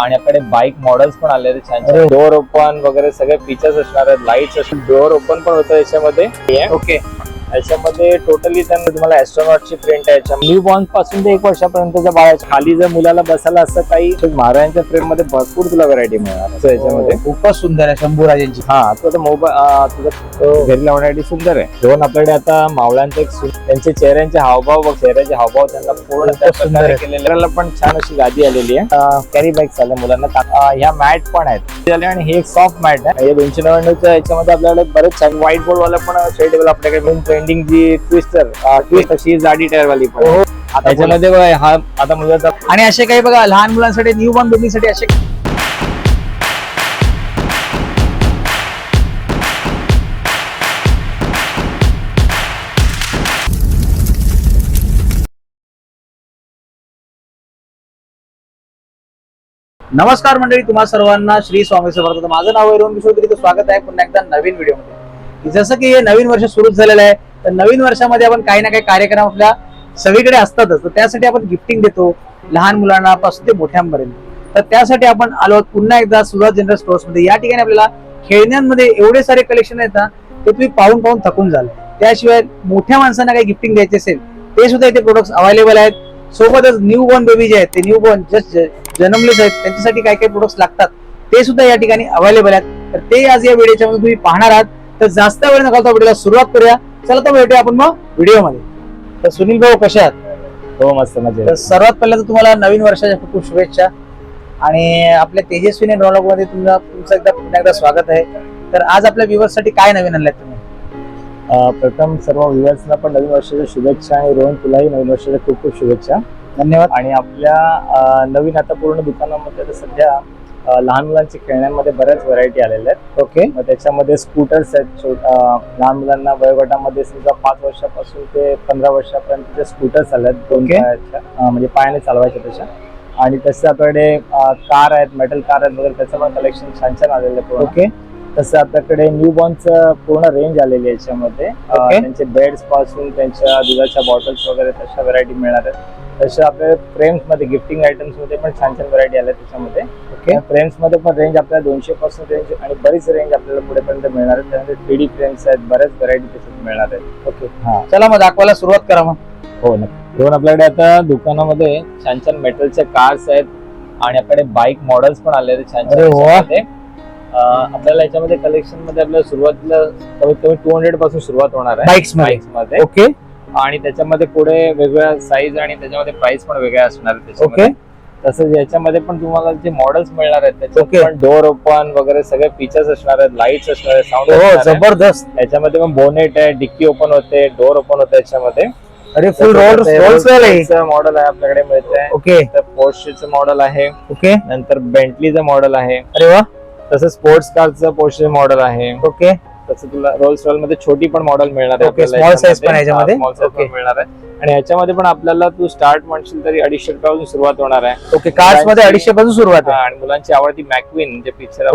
आणि आपल्याकडे bike models पण आले आहेत छान छान. डोअर ओपन वगैरे सगळे फीचर्स असणार आहेत लाईट्स असणार डोअर ओपन पण होतं याच्यामध्ये. ओके याच्यामध्ये टोटली त्यांना तुम्हाला ऍस्ट्रॉनॉटची प्रिंट आहे. न्यू बॉर्नपासून ते एक वर्षापर्यंतच्या बाळाच्या खाली जर मुलाला बसायला असं काही महाराजांच्या फ्रेममध्ये भरपूर तुला व्हरायटी मिळणार. असं याच्यामध्ये. खूपच सुंदर आहे शंभू राजांची हा तो मोबाईल तुझा घरी लावण्यासाठी सुंदर आहे. दोन आपल्याकडे आता सु- त्यांचे चेहऱ्यांचे हावभाव बघ चेहऱ्याचे हावभाव त्यांना पूर्ण. केलेले. पण छान अशी गादी आलेली आहे. कॅरी बॅग्स आल्या मुलांना. ह्या मॅट पण आहेत. आणि हे एक सॉफ्ट मॅट आहे. हे दोनशे नव्याण्णवच्या याच्यामध्ये आपल्याकडे बरेच छान व्हाईट बोर्ड वाला पण शेडेबल आपल्याकडे ट्रेंडिंग जी ट्विस्टर ट्विस्ट अशी जाडी टायर वाली पण आहे. आता याच्यामध्ये बघ, हा आता मुलाचा आणि असे काही बघा लहान मुलांसाठी न्यू बॉर्न बेबीसाठी असे नमस्कार मंडळी तुम्हा सर्वांना श्री स्वामी समर्थ. माझं नाव आहे रोहन किशोर तरी स्वागत आहे पुन्हा एकदा नवीन व्हिडिओमध्ये जसं की हे नवीन वर्ष सुरू झालेलं आहे तर नवीन वर्षामध्ये आपण काही ना काही कार्यक्रम आपल्या सगळीकडे असतातच. तर त्यासाठी आपण गिफ्टिंग देतो लहान मुलांना पासून ते मोठ्यांपर्यंत. तर त्यासाठी आपण आलो आहोत पुन्हा एकदा सुरत जनरल स्टोअर्समध्ये. या ठिकाणी आपल्याला खेळण्यांमध्ये एवढे सारे कलेक्शन आहेत ना ते तुम्ही पाहून पाहून थकून जाल. त्याशिवाय मोठ्या माणसांना काही गिफ्टिंग द्यायचे असेल ते सुद्धा इथे प्रोडक्ट्स अवेलेबल आहेत. सोबतच न्यू बॉर्न बेबी जे आहेत ते न्यू बॉर्न जस्ट जन्मलेच आहेत. त्यांच्यासाठी काय काय प्रोडक्ट्स लागतात. ते सुद्धा या ठिकाणी अवेलेबल आहेत. तर ते आज या व्हिडिओच्या तुम्ही पाहणार आहात. तर जास्त वेळ न घालता व्हिडिओला सुरुवात करूया. चला तर भेटूया आपण मग व्हिडिओमध्ये. तर सुनील भाऊ कशा आहात? हो मस्त मजा तर सर्वात पहिला तर तुम्हाला नवीन वर्षाच्या खूप खूप शुभेच्छा. आणि आपल्या तेजस्विनी ड्रॉलॉगमध्ये तुमचं तुमचं एकदा पुन्हा एकदा स्वागत आहे. तर आज आपल्या viewers साठी काय नवीन आणलंय तुम्ही? प्रथम सर्व व्ह्युअर्सना पण नवीन वर्षाच्या शुभेच्छा आणि रोहन तुलाही नवीन वर्षाच्या खूप खूप शुभेच्छा. धन्यवाद. आणि आपल्या नवीन आता पूर्ण दुकानामध्ये सध्या लहान मुलांच्या खेळण्यांमध्ये बऱ्याच व्हरायटी आलेल्या आहेत ओके मग त्याच्यामध्ये स्कूटर्स आहेत लहान मुलांना वयोगटामध्ये समजा पाच वर्षापासून ते पंधरा वर्षापर्यंत स्कूटर्स आले आहेत दोन. पायाच्या म्हणजे पायाने चालवायच्या तशा आणि तसं आपल्याकडे कार आहेत मेटल कार आहेत वगैरे त्याचं पण कलेक्शन छान छान आलेलं आहे. ओके तसं आपल्याकडे न्यू बॉर्नचं पूर्ण रेंज आलेली आहे याच्यामध्ये. त्यांचे बेड्सपासून त्यांच्या दुधाच्या बॉटल्स वगैरे तशा व्हरायटी मिळणार आहेत तशा आपल्या फ्रेम्समध्ये गिफ्टिंग आयटम्समध्ये पण छान छान व्हरायटी आल्या त्याच्यामध्ये. ओके फ्रेम्समध्ये पण रेंज आपल्याला दोनशे पासून रेंज आणि बरीच रेंज आपल्याला पुढेपर्यंत मिळणार आहे त्यामध्ये थ्री डी फ्रेम्स आहेत बऱ्याच व्हरायटी त्याच्यात मिळणार आहेत. ओके हा. चला मग दाखवायला सुरुवात करा मग. हो नक्की. दोन आपल्याकडे आता दुकानामध्ये छान छान मेटलच्या कार्स आहेत आणि आपल्याकडे बाईक मॉडेल्स पण आले आहेत छान छान आपल्याला याच्यामध्ये कलेक्शनमध्ये आपल्याला सुरुवातीला कमीत कमी टू हंड्रेडपासून सुरुवात होणार आहे. बाईक्समध्ये. ओके आणि त्याच्यामध्ये पुढे वेगवेगळ्या साईज आणि त्याच्यामध्ये प्राइस पण वेगळ्या असणार ओके तसंच याच्यामध्ये पण तुम्हाला जे मॉडेल्स मिळणार आहेत. त्याच्यात पण डोअर ओपन वगैरे सगळे फीचर्स असणार आहेत लाईट्स असणार आहेत साऊंड हो जबरदस्त. त्याच्यामध्ये पण बोनेट आहे डिक्की ओपन होते डोअर ओपन होते याच्यामध्ये. अरे फुल मॉडेल आहे. आपल्याकडे मिळतंय. ओके तर पोर्शेचं मॉडेल आहे. ओके नंतर बेंटलीचं मॉडेल आहे. अरे वा. तसं स्पोर्ट्स कारचं पोर्शे मॉडेल आहे. ओके तसं तुला रोल्स रॉयलमध्ये छोटी पण मॉडेल मिळणार आहे small size पण आहे याच्यामध्ये? स्मॉल साईज पण. मिळणार आहे. आणि याच्यामध्ये पण आपल्याला तू स्टार्ट म्हणशील तरी अडीचशे रुपयापासून सुरुवात होणार आहे. ओके कार्समध्ये अडीचशे पासून सुरुवात आहे. आणि मुलांची आवडती मॅक्विन जे पिक्चर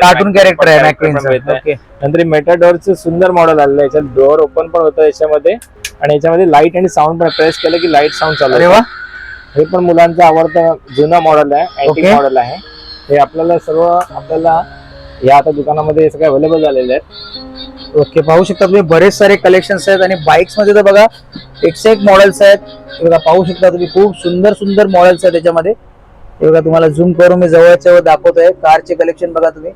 कार्टून कॅरेक्टर आहे मॅक्विन ओके नंतर मेटाडोरचं सुंदर मॉडेल आलेलं आहे. याच्यात डोअर ओपन पण होतं याच्यामध्ये. आणि याच्यामध्ये लाइट आणि साऊंड पण प्रेस केलं की लाइट साऊंड चालू. वा. हे पण मुलांचं आवडतं जुनं मॉडेल आहे अँटिक. मॉडेल आहे. हे आपल्याला सर्व आपल्याला या आता दुकानामध्ये सगळे अवेलेबल झालेले आहेत. ओके पाहू शकता तुम्ही बरेच सारे कलेक्शन्स आहेत आणि बाईक्समध्ये तर बघा एकशे एक मॉडेल्स आहेत. हे बघा पाहू शकता तुम्ही खूप सुंदर सुंदर मॉडेल्स आहेत त्याच्यामध्ये. हे बघा तुम्हाला झूम करून मी जवळच्या जवळ दाखवतोय. कारचे कलेक्शन बघा तुम्ही.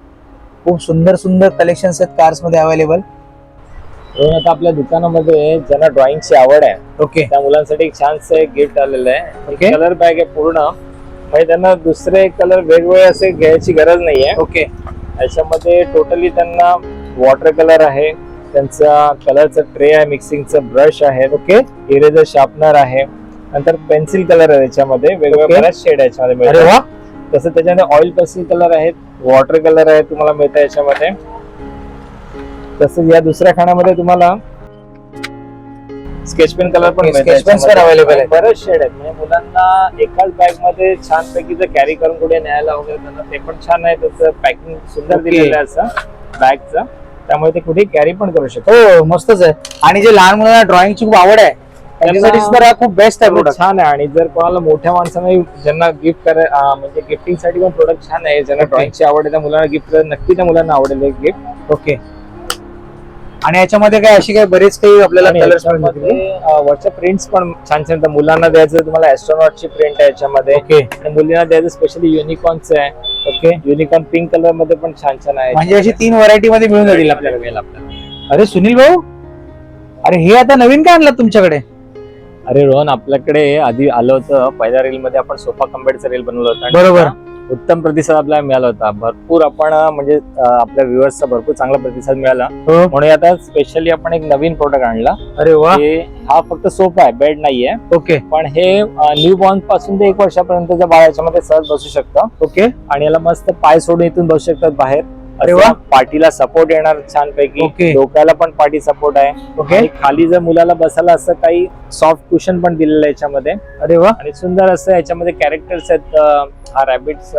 खूप सुंदर सुंदर कलेक्शन्स आहेत कार्समध्ये अवेलेबल म्हणून आता आपल्या दुकानामध्ये ज्यांना ड्रॉइंगची आवड आहे ओके. त्या मुलांसाठी एक छानसं एक गिफ्ट आलेलं आहे. कलर बॅग आहे पूर्ण. म्हणजे त्यांना दुसरे कलर वेगवेगळे असे घ्यायची गरज नाहीये. ओके. याच्यामध्ये टोटली त्यांना वॉटर कलर आहे त्यांचा कलरचा ट्रे आहे मिक्सिंगचं ब्रश आहे ओके इरेजर शार्पनर आहे. नंतर पेन्सिल कलर आहे त्याच्यामध्ये वेगवेगळ्या. बऱ्याच शेड याच्यामध्ये मिळतात. वा! तसं त्याच्यामध्ये ऑइल पेन्सिल कलर आहेत वॉटर कलर आहे तुम्हाला मिळतं याच्यामध्ये. तसंच या दुसऱ्या खाण्यामध्ये तुम्हाला स्केच पेन कलर पण sketch pens पण available आहेत. बरेच शेड आहेत. म्हणजे मुलांना एकाच बॅगमध्ये छानपैकी जर कॅरी करून कुठे न्यायला वगैरे त्यांना ते पण छान आहे. त्याचं पॅकिंग सुंदर. दिलेलं आहे असं बॅगचं त्यामुळे ते कुठे कॅरी पण करू शकतो हो मस्तच आहे. आणि जे लहान मुलांना ड्रॉइंगची खूप आवड आहे त्यांच्यासाठी हा खूप बेस्ट आहे प्रोडक्ट छान आहे. आणि जर कोणाला मोठ्या माणसांना ज्यांना गिफ्ट करे म्हणजे गिफ्टिंगसाठी पण प्रोडक्ट छान आहे. ज्यांना. ड्रॉइंगची आवड आहे त्या मुलांना गिफ्ट नक्की त्या मुलांना आवडेल गिफ्ट ओके आणि याच्यामध्ये काय अशी काय बरेच काही आपल्याला कलर्स वरच्या प्रिंट्स पण छान छान मुलांना द्यायचं तुम्हाला ची प्रिंट आहे याच्यामध्ये. आणि मुलींना द्यायचं स्पेशली युनिकॉर्नच आहे. ओके. युनिकॉर्न पिंक कलरमध्ये पण छान छान आहे. म्हणजे अशी तीन व्हरायटी मध्ये मिळून जातील आपल्याला. मिळेल आपल्याला. अरे सुनील भाऊ? अरे हे आता नवीन काय आणलं तुमच्याकडे? अरे रोहन आपल्याकडे आधी आलं होतं. पहिल्या रील मध्ये आपण सोफा कम्बेडचा रील बनवलं होतं बरोबर. उत्तम प्रतिसाद आपल्याला मिळाला होता. भरपूर आपण म्हणजे आपल्या व्ह्युअर्सचा भरपूर चांगला प्रतिसाद मिळाला. हो. म्हणून आता स्पेशली आपण एक नवीन प्रोडक्ट आणला. अरे वा. हे हा फक्त सोफा आहे बेड नाहीये. ओके. पण हे न्यू बॉर्नपासून ते एक वर्षापर्यंतच्या बाळ याच्यामध्ये सहज बसू शकतं. ओके. आणि याला मस्त पाय सोडून इथून बसू शकतात बाहेर. अरे वा. पाठीला सपोर्ट येणार छानपैकी. ओके. डोक्याला पण पाठी सपोर्ट आहे. ओके. आणि खाली जर मुलाला बसायला असं काही सॉफ्ट कुशन पण दिलेलं आहे याच्यामध्ये. अरे वा. आणि सुंदर असं याच्यामध्ये कॅरेक्टर्स आहेत हा रॅबिट्स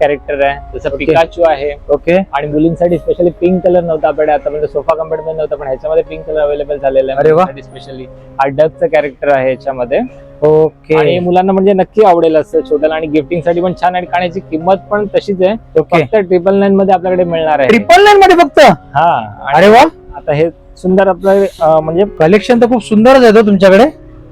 कॅरेक्टर आहे. जसं. पिकाचू आहे. ओके. आणि मुलींसाठी स्पेशली पिंक कलर नव्हता आपल्याकडे आतापर्यंत सोफा कम्पेटमध्ये नव्हता पण ह्याच्यामध्ये पिंक कलर अवेलेबल झालेला अरे वा. आहे स्पेशली हा डकचं कॅरेक्टर आहे याच्यामध्ये. ओके. आणि मुलांना म्हणजे नक्की आवडेल असं छोट्याला आणि गिफ्टिंगसाठी पण छान आणि खाण्याची किंमत पण तशीच आहे. ओके. फक्त ट्रिपल नाईन मध्ये आपल्याकडे मिळणार आहे. ट्रिपल नाईन मध्ये फक्त? हा. आणि अरे वा. आता हे सुंदर आपलं अं, म्हणजे कलेक्शन तर खूप सुंदरच आहे तो तुमच्याकडे.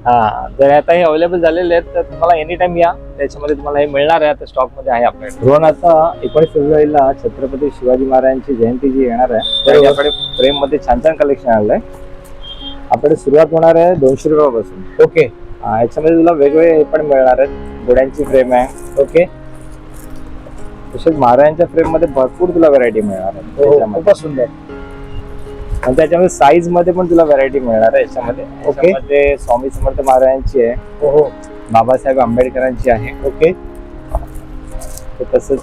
हा. जर आता हे अवेलेबल झालेले आहेत तर तुम्हाला एनी टाइम या. त्याच्यामध्ये तुम्हाला हे मिळणार आहे. आता स्टॉकमध्ये आहे आपल्याकडे. रोहन आता एकोणीस फेब्रुवारीला छत्रपती शिवाजी महाराजांची जयंती जी येणार आहे. बरोबर. त्याच्याकडे फ्रेममध्ये छान छान कलेक्शन आलंय आपल्याकडे सुरुवात होणार आहे दोनशे रुपयापासून. ओके. याच्यामध्ये तुला वेगवेगळे हे पण मिळणार आहेत. घोड्यांची फ्रेम आहे. ओके तसेच महाराजांच्या फ्रेममध्ये भरपूर तुला व्हरायटी मिळणार आहे. हो, खूपच सुंदर. आणि त्याच्यामध्ये साईजमध्ये पण तुला व्हरायटी मिळणार आहे याच्यामध्ये. ओके. स्वामी समर्थ महाराजांची आहे. हो हो. बाबासाहेब आंबेडकरांची आहे. ओके तसंच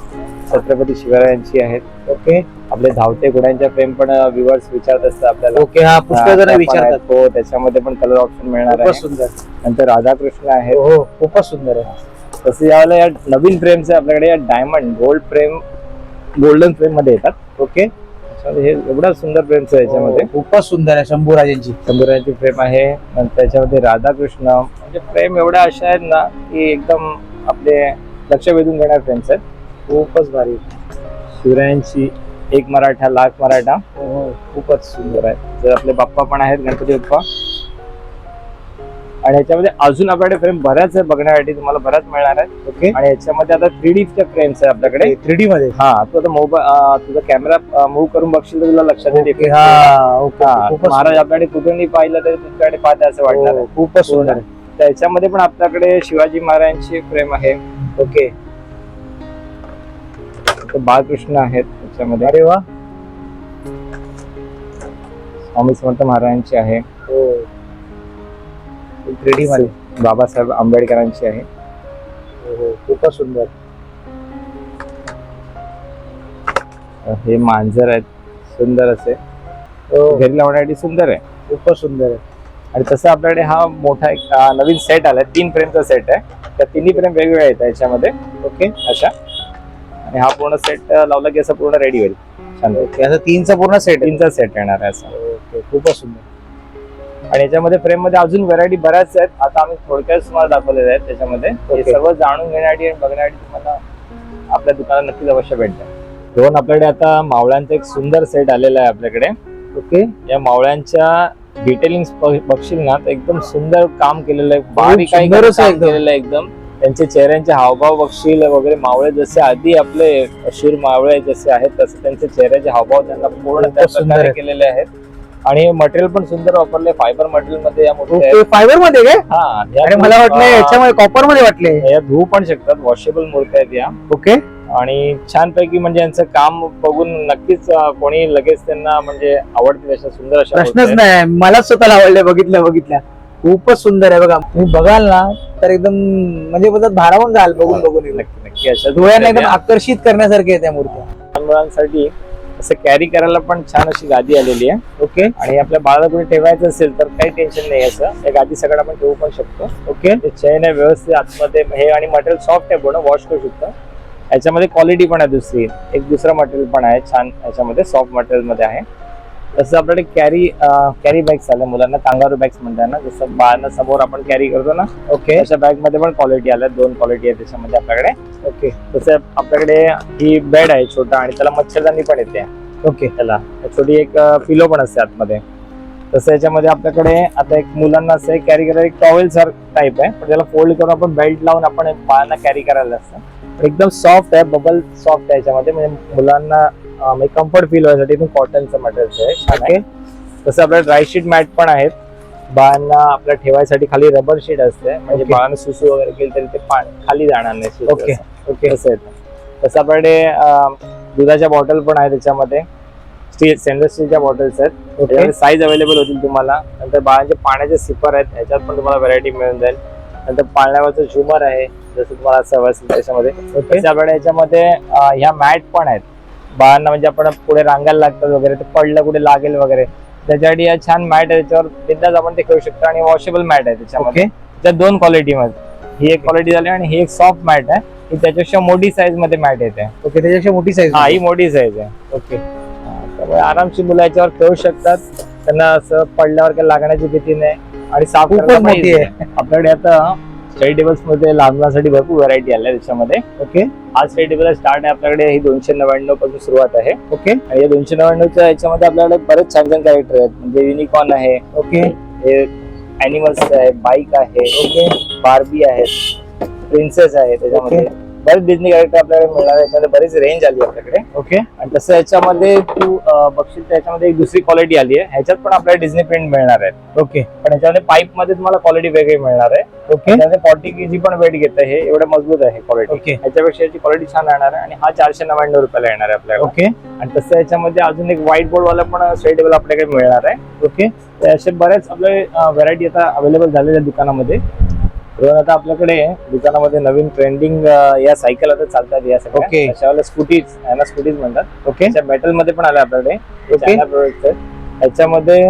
छत्रपती शिवरायांची आहेत. ओके आपले धावते घोड्यांच्या फ्रेम पण व्ह्युअर्स विचारत असतात आपल्याला. ओके हा पुष्कळ हा, जण विचारतात. हो त्याच्यामध्ये पण कलर ऑप्शन मिळणार खूपच आहे सुंदर. नंतर राधाकृष्ण आहेत. हो हो खूपच सुंदर आहे. तसं यावेळेला या नवीन फ्रेम्स आहे आपल्याकडे या डायमंड गोल्ड फ्रेम गोल्डन फ्रेममध्ये येतात. ओके. हे एवढा सुंदर फ्रेम्स आहे याच्यामध्ये. खूपच सुंदर आहे शंभू राजेंची शंभराची फ्रेम आहे. नंतर त्याच्यामध्ये राधाकृष्ण. म्हणजे फ्रेम एवढ्या अशा आहेत ना की एकदम आपले लक्ष वेधून घेणार फ्रेम्स आहेत. खूपच भारी. शिवरायांची एक मराठा लाख मराठा. हो, हो. खूपच सुंदर आहे. तर आपले बाप्पा पण आहेत गणपती बाप्पा. आणि याच्यामध्ये अजून आपल्याकडे फ्रेम बऱ्याच आहे बघण्यासाठी तुम्हाला बऱ्याच मिळणार आहेत. ओके. आणि याच्यामध्ये आता थ्री च्या फ्रेम्स आहे आपल्याकडे. थ्री डी मध्ये? हा तू आता मोबाईल तुझा कॅमेरा मूव्ह करून बघशील तर तुला लक्षात हा हा, खूपच महाराज आपल्याकडे कुठूनही पाहिलं तरी तुमच्याकडे पाहते असं वाटणार हो, आहे. खूपच सुंदर आहे. त्याच्यामध्ये पण आपल्याकडे शिवाजी महाराजांची फ्रेम आहे. ओके. बाळकृष्ण आहेत. त्याच्यामध्ये अरे वा. स्वामी समर्थ महाराजांची आहे. हो. मध्ये बाबासाहेब आंबेडकरांची आहे. हो, हो. खूपच सुंदर. हे मांजर आहेत. सुंदर असे. घरी लावण्यासाठी सुंदर आहे. खूपच सुंदर आहे. आणि तसं आपल्याकडे हा मोठा एक नवीन सेट आलाय. तीन फ्रेमचा सेट आहे. त्या तिन्ही फ्रेम वेगवेगळ्या आहेत याच्यामध्ये. ओके अशा. आणि हा पूर्ण सेट लावला की असं पूर्ण रेडी होईल. छान असं तीनचा पूर्ण सेट तीनचा सेट येणार आहे असं. ओके खूपच सुंदर. आणि याच्यामध्ये फ्रेममध्ये अजून व्हरायटी बऱ्याच आहेत. आता आम्ही थोडक्यात तुम्हाला दाखवलेल्या आहेत त्याच्यामध्ये. हे. सर्व जाणून घेण्यासाठी आणि बघण्यासाठी तुम्हाला आपल्या दुकानात नक्कीच अवश्य भेटतं दोन आपल्याकडे आता मावळ्यांचा एक सुंदर सेट आलेला आहे आपल्याकडे. ओके. या मावळ्यांच्या डिटेलिंग बघशील ना एकदम सुंदर काम केलेलं आहे. बारीक. केलेलं आहे एकदम. त्यांचे चेहऱ्यांचे हावभाव बघशील वगैरे मावळे जसे आधी आपले शिर मावळे जसे आहेत तसे त्यांचे चेहऱ्याचे हावभाव त्यांना पूर्ण त्या सुंदर प्रकारे. केलेले आहेत. आणि मटेरियल पण सुंदर वापरले फायबर मटेरियलमध्ये फायबरमध्ये काय? हा मला वाटलं याच्यामध्ये कॉपरमध्ये वाटले. या धुवू पण शकतात वॉशेबल मूर्ती आहेत या. ओके. आणि छानपैकी म्हणजे यांचं काम बघून नक्कीच कोणी लगेच त्यांना म्हणजे आवडतील अशा सुंदर अशा प्रश्नच. नाही मलाच स्वतःला आवडले बघितल्या बघितल्या खूपच सुंदर आहे बघा. तुम्ही बघाल ना तर एकदम म्हणजे बोलतात भारावून जाल बघून बघून एकदम. नक्की नक्की. अशा डोळ्यांना एकदम आकर्षित करण्यासारखे आहे त्या मूर्त्या. या. लहान मुलांसाठी असं कॅरी करायला पण छान अशी गादी आलेली आहे. ओके. आणि आपल्या बाळाला कोणी ठेवायचं असेल तर काही टेन्शन नाही असं. त्या गादी सगळं आपण ठेवू पण शकतो. ओके. ते चैन आहे व्यवस्थित आतमध्ये हे आणि मटेरियल सॉफ्ट आहे पूर्ण वॉश करू शकतो. याच्यामध्ये क्वालिटी पण आहे दुसरी. एक दुसरं मटेरियल पण आहे छान याच्यामध्ये सॉफ्ट मटेरियलमध्ये आहे. तसं आपल्याकडे कॅरी कॅरी बॅग्स आल्या मुलांना कांगारू बॅग्स म्हणतात ना जसं बाळांना समोर आपण कॅरी करतो ना ओके अशा बॅगमध्ये पण क्वालिटी आल्या. दोन क्वालिटी आहे त्याच्यामध्ये आपल्याकडे. ओके तसं आपल्याकडे ही बेड आहे छोटा आणि त्याला मच्छरदानी पण येते. ओके त्याला. छोटी एक पिलो पण असते आतमध्ये. तसं याच्यामध्ये आपल्याकडे आता एक मुलांना असं कॅरी करायला एक टॉवेल सर टाईप आहे. पण त्याला फोल्ड करून आपण बेल्ट लावून आपण बाळांना कॅरी करायला असतं. एकदम सॉफ्ट आहे बबल सॉफ्ट आहे याच्यामध्ये. म्हणजे मुलांना कम्फर्ट फील व्हायसाठी एकदम कॉटनचं मटेरियल आहे आहे. तसं आपल्याला ड्रायशीट मॅट पण आहेत. बाळांना आपल्या ठेवायसाठी खाली रबर शीट असते. म्हणजे. बाळांना सुसू वगैरे केली तरी ते खाली जाणार नाही ओके असं. ओके तसं येतं तसं आपल्याकडे दुधाच्या बॉटल पण आहे त्याच्यामध्ये. स्टील स्टेनलेस स्टीलच्या बॉटल्स आहेत. ओके साईज अवेलेबल होतील तुम्हाला. नंतर बाळांचे पाण्याचे सिपर आहेत. ह्याच्यात पण तुम्हाला व्हरायटी मिळून जाईल. नंतर पाळण्यावरचं झुमर आहे. जसं तुम्हाला सवय असेल त्याच्यामध्ये ओके आपल्याकडे याच्यामध्ये ह्या मॅट पण आहेत. बाळांना म्हणजे आपण पुढे रांगायला लागतात वगैरे ते पडलं कुठे लागेल वगैरे. त्याच्यासाठी या छान मॅट आहे त्याच्यावर बिंदाच आपण ते खेळू शकतो आणि वॉशेबल मॅट आहे त्याच्यामध्ये. त्या दोन क्वालिटी मध्ये. ही एक क्वालिटी झाली आणि ही एक सॉफ्ट मॅट आहे. ही त्याच्यापेक्षा मोठी साईजमध्ये मॅट येते. ओके त्याच्यापेक्षा मोठी साईज हा ही मोठी साईज आहे. ओके. त्यामुळे आरामशीर मुलं याच्यावर खेळू शकतात. त्यांना असं पडल्यावर काही लागण्याची भीती नाही. आणि करता पण मोठी आहे. आपल्याकडे आता स्टडी टेबल्समध्ये लहानसाठी भरपूर व्हरायटी आल्या त्याच्यामध्ये ओके आज स्टडी टेबल स्टार्ट आहे आपल्याकडे ही दोनशे नव्याण्णवपासून सुरुवात आहे. ओके आणि या दोनशे नव्याण्णवच्या याच्यामध्ये आपल्याकडे बरेच छान छान कॅरेक्टर आहेत. म्हणजे युनिकॉर्न आहे. ओके हे अॅनिमल्स आहे बाईक आहे. ओके बार्बी आहेत. प्रिन्सेस आहे त्याच्यामध्ये. बरेच डिझनी कॅरेक्टर आपल्याकडे मिळणार आहे. याच्यामध्ये बरीच रेंज आली आपल्याकडे. ओके आणि तसं याच्यामध्ये तू बघशील तर याच्यामध्ये एक दुसरी क्वालिटी आली आहे. ह्याच्यात पण आपल्याला डिझनी प्रिंट मिळणार आहे ओके पण याच्यामध्ये पाईपमध्ये तुम्हाला क्वालिटी वेगळी मिळणार आहे. ओके त्यामध्ये फॉर्टी केजी पण वेट घेत आहे एवढं मजबूत आहे क्वालिटी ओके ह्याच्यापेक्षा याची क्वालिटी छान राहणार आहे. आणि हा चारशे नव्याण्णव रुपयाला येणार आहे आपल्याला. ओके आणि तसं याच्यामध्ये अजून एक व्हाईट बोर्ड वाला पण स्टेट टेबल आपल्याकडे मिळणार आहे. ओके असे बरेच आपले व्हरायटी आता अवेलेबल झालेल्या दुकानामध्ये. तर आता आपल्याकडे दुकानामध्ये नवीन ट्रेंडिंग या सायकल आता चालतात या अशावाल्या स्कूटीज यांना स्कूटीज म्हणतात. ओके त्याच्या मेटलमध्ये पण आले आपल्याकडे. चायना products आहेत. याच्यामध्ये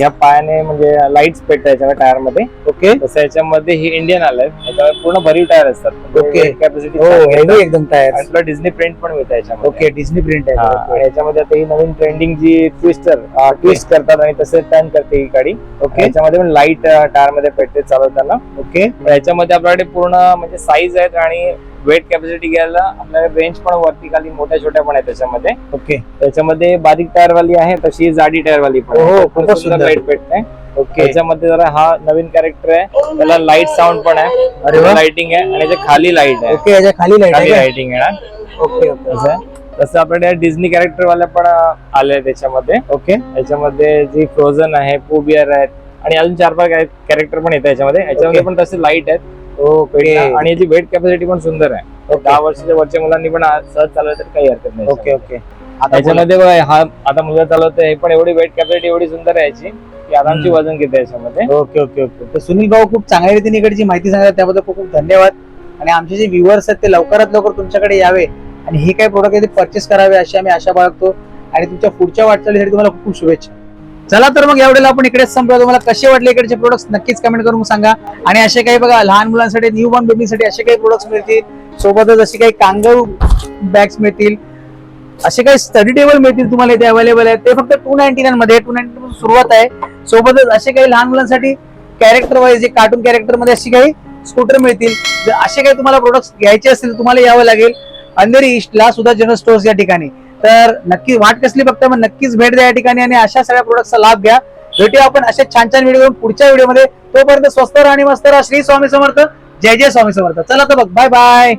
या पायाने म्हणजे लाईट्स पेटतात याच्या टायरमध्ये ओके. तसं याच्यामध्ये ही इंडियन आलंय. याच्यामध्ये पूर्ण भरीव टायर असतात. Okay. कॅपॅसिटी हो एकदम टायर आणि तुला डिझनी प्रिंट पण मिळतं याच्यामध्ये. ओके डिस्नी प्रिंट आहे. आणि याच्यामध्ये आता ही नवीन ट्रेंडिंग जी ट्विस्टर ट्विस्ट करतात आणि तसे टर्न करते ही गाडी. ओके. याच्यामध्ये पण लाइट टायरमध्ये पेटते चालवताना. ओके. याच्यामध्ये आपल्याकडे पूर्ण म्हणजे साईज आहेत आणि वेट कॅपॅसिटी घ्यायला आपल्याकडे रेंज पण वरती खाली मोठ्या छोट्या पण आहेत त्याच्यामध्ये. ओके. त्याच्यामध्ये बारीक टायर वाली आहे तशी जाडी टायर वाली पण हो, आहे. खूपच सुंदर. लाइट पेटते ओके. त्याच्यामध्ये जरा हा नवीन कॅरेक्टर आहे. त्याला लाइट साऊंड पण आहे. अरे वा. लाइटिंग आहे. आणि त्याच्याखाली लाइट आहे. ओके याच्या खाली लाइट खाली आहे लाइटिंग आहे ओके ओके. तसं आहे. तसं आपल्याकडे डिझनी कॅरेक्टर वाल्या पण आले त्याच्यामध्ये. ओके. याच्यामध्ये जी फ्रोझन आहे पुबियर आहेत. आणि अजून चार पाच कॅरेक्टर पण येतात याच्यामध्ये. याच्यामध्ये Okay. पण तसे लाइट आहेत. ओके. आणि याची वेट कॅपॅसिटी पण सुंदर आहे. दहा वर्षाच्या वरच्या मुलांनी पण सहज चालवलं तर काही हरकत नाही. Okay okay. आता बोला. याच्यामध्ये बघा, हा आता मुलगा चालवतोय हे पण एवढी वेट कॅपॅसिटी एवढी सुंदर आहे याची की आरामची. वजन घेते याच्यामध्ये. Okay okay okay. तर सुनील भाऊ खूप चांगल्या रीतीने इकडची माहिती सांगतात त्याबद्दल खूप खूप धन्यवाद. आणि आमचे जे व्ह्युअर्स आहेत ते लवकरात लवकर तुमच्याकडे यावे आणि ही काही प्रोडक्ट आहे ते परचेस करावे अशी आम्ही आशा बाळगतो. आणि तुमच्या पुढच्या वाटचालीसाठी तुम्हाला खूप शुभेच्छा. चला तर मग यावेळेला आपण इकडेच संपलो. तुम्हाला कसे वाटले इकडचे प्रोडक्ट्स नक्कीच कमेंट करून सांगा. आणि असे काही बघा लहान मुलांसाठी न्यू बॉर्न बेबीसाठी असे काही प्रोडक्ट्स मिळतील. सोबतच असे काही कांगारू बॅग्स मिळतील. असे काही स्टडी टेबल मिळतील तुम्हाला इथे अवेलेबल आहेत ते फक्त टू नाईन्टी नाईन मध्ये टू नाईन्टी नाईन सुरुवात आहे. सोबतच असे काही लहान मुलांसाठी कॅरेक्टर वाईज जे कार्टून कॅरेक्टरमध्ये अशी काही स्कूटर मिळतील. जर असे काही तुम्हाला प्रोडक्ट्स घ्यायचे असतील तुम्हाला यावं लागेल. अंधेरी ईस्टला सुद्धा जनरल स्टोअर्स या ठिकाणी. तर नक्की वाट कसली बघता मग नक्कीच भेट द्या या ठिकाणी आणि अशा सगळ्या प्रोडक्टचा लाभ घ्या. भेटूया आपण असे छान छान व्हिडिओ पुढच्या व्हिडिओमध्ये तोपर्यंत स्वस्त राहा आणि मस्त राहा. श्री स्वामी समर्थ. जय जय स्वामी समर्थ. चला तर बघ. Bye bye